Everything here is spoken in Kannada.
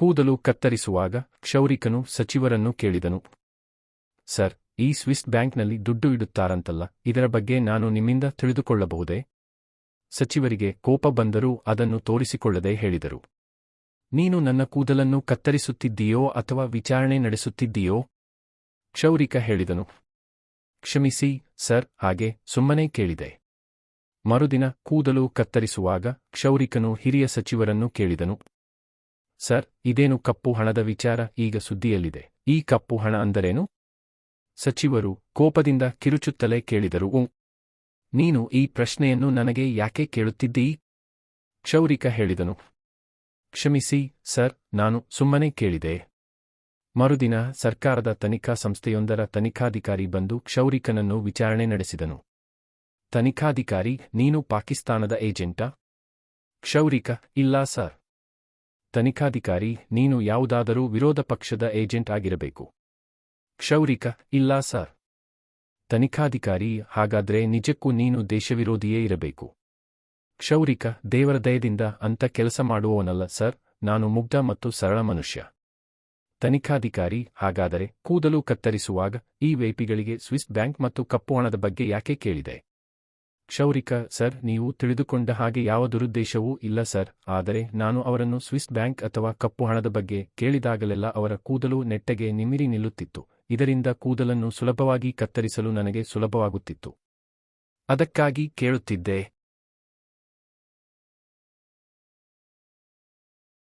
ಕೂದಲು ಕತ್ತರಿಸುವಾಗ ಕ್ಷೌರಿಕನು ಸಚಿವರನ್ನು ಕೇಳಿದನು. ಸರ್, ಈ ಸ್ವಿಸ್ ಬ್ಯಾಂಕ್ನಲ್ಲಿ ದುಡ್ಡು ಇಡುತ್ತಾರಂತಲ್ಲ, ಇದರ ಬಗ್ಗೆ ನಾನು ನಿಮ್ಮಿಂದ ತಿಳಿದುಕೊಳ್ಳಬಹುದೇ? ಸಚಿವರಿಗೆ ಕೋಪ ಬಂದರೂ ಅದನ್ನು ತೋರಿಸಿಕೊಳ್ಳದೆ ಹೇಳಿದರು. ನೀನು ನನ್ನ ಕೂದಲನ್ನು ಕತ್ತರಿಸುತ್ತಿದ್ದೀಯೋ ಅಥವಾ ವಿಚಾರಣೆ ನಡೆಸುತ್ತಿದ್ದೀಯೋ? ಕ್ಷೌರಿಕ ಹೇಳಿದನು. ಕ್ಷಮಿಸಿ, ಸರ್, ಹಾಗೆ ಸುಮ್ಮನೆ ಕೇಳಿದೆ. ಮರುದಿನ ಕೂದಲು ಕತ್ತರಿಸುವಾಗ ಕ್ಷೌರಿಕನು ಹಿರಿಯ ಸಚಿವರನ್ನು ಕೇಳಿದನು. ಸರ್, ಇದೇನು ಕಪ್ಪು ಹಣದ ವಿಚಾರ? ಈಗ ಸುದ್ದಿಯಲ್ಲಿದೆ. ಈ ಕಪ್ಪು ಹಣ ಅಂದರೇನು? ಸಚಿವರು ಕೋಪದಿಂದ ಕಿರುಚುತ್ತಲೇ ಕೇಳಿದರು. ನೀನು ಈ ಪ್ರಶ್ನೆಯನ್ನು ನನಗೆ ಯಾಕೆ ಕೇಳುತ್ತಿದ್ದೀ? ಕ್ಷೌರಿಕ ಹೇಳಿದನು. ಕ್ಷಮಿಸಿ, ಸರ್, ನಾನು ಸುಮ್ಮನೆ ಕೇಳಿದೆ. ಮರುದಿನ ಸರ್ಕಾರದ ತನಿಖಾ ಸಂಸ್ಥೆಯೊಂದರ ತನಿಖಾಧಿಕಾರಿ ಬಂದು ಕ್ಷೌರಿಕನನ್ನು ವಿಚಾರಣೆ ನಡೆಸಿದನು. ತನಿಖಾಧಿಕಾರಿ, ನೀನು ಪಾಕಿಸ್ತಾನದ ಏಜೆಂಟಾ? ಕ್ಷೌರಿಕ, ಇಲ್ಲ, ಸರ್. ತನಿಖಾಧಿಕಾರಿ, ನೀನು ಯಾವುದಾದರೂ ವಿರೋಧ ಪಕ್ಷದ ಏಜೆಂಟ್ ಆಗಿರಬೇಕು. ಕ್ಷೌರಿಕ, ಇಲ್ಲ ಸರ್. ತನಿಖಾಧಿಕಾರಿ, ಹಾಗಾದ್ರೆ ನಿಜಕ್ಕೂ ನೀನು ದೇಶವಿರೋಧಿಯೇ ಇರಬೇಕು. ಕ್ಷೌರಿಕ, ದೇವರ ದಯದಿಂದ ಅಂತ ಕೆಲಸ ಮಾಡುವವನಲ್ಲ ಸರ್, ನಾನು ಮುಗ್ಧ ಮತ್ತು ಸರಳ ಮನುಷ್ಯ. ತನಿಖಾಧಿಕಾರಿ, ಹಾಗಾದರೆ ಕೂದಲು ಕತ್ತರಿಸುವಾಗ ಈ ವೇಪಿಗಳಿಗೆ ಸ್ವಿಸ್ ಬ್ಯಾಂಕ್ ಮತ್ತು ಕಪ್ಪು ಹಣದ ಬಗ್ಗೆ ಯಾಕೆ ಕೇಳಿದೆ? ಕ್ಷೌರಿಕ, ಸರ್, ನೀವು ತಿಳಿದುಕೊಂಡ ಹಾಗೆ ಯಾವ ದುರುದ್ದೇಶವೂ ಇಲ್ಲ, ಸರ್. ಆದರೆ ನಾನು ಅವರನ್ನು ಸ್ವಿಸ್ ಬ್ಯಾಂಕ್ ಅಥವಾ ಕಪ್ಪು ಹಣದ ಬಗ್ಗೆ ಕೇಳಿದಾಗಲೆಲ್ಲ ಅವರ ಕೂದಲು ನೆಟ್ಟಗೆ ನಿಮಿರಿ ನಿಲ್ಲುತ್ತಿತ್ತು. ಇದರಿಂದ ಕೂದಲನ್ನು ಸುಲಭವಾಗಿ ಕತ್ತರಿಸಲು ನನಗೆ ಸುಲಭವಾಗುತ್ತಿತ್ತು. ಅದಕ್ಕಾಗಿ ಕೇಳುತ್ತಿದ್ದೆ.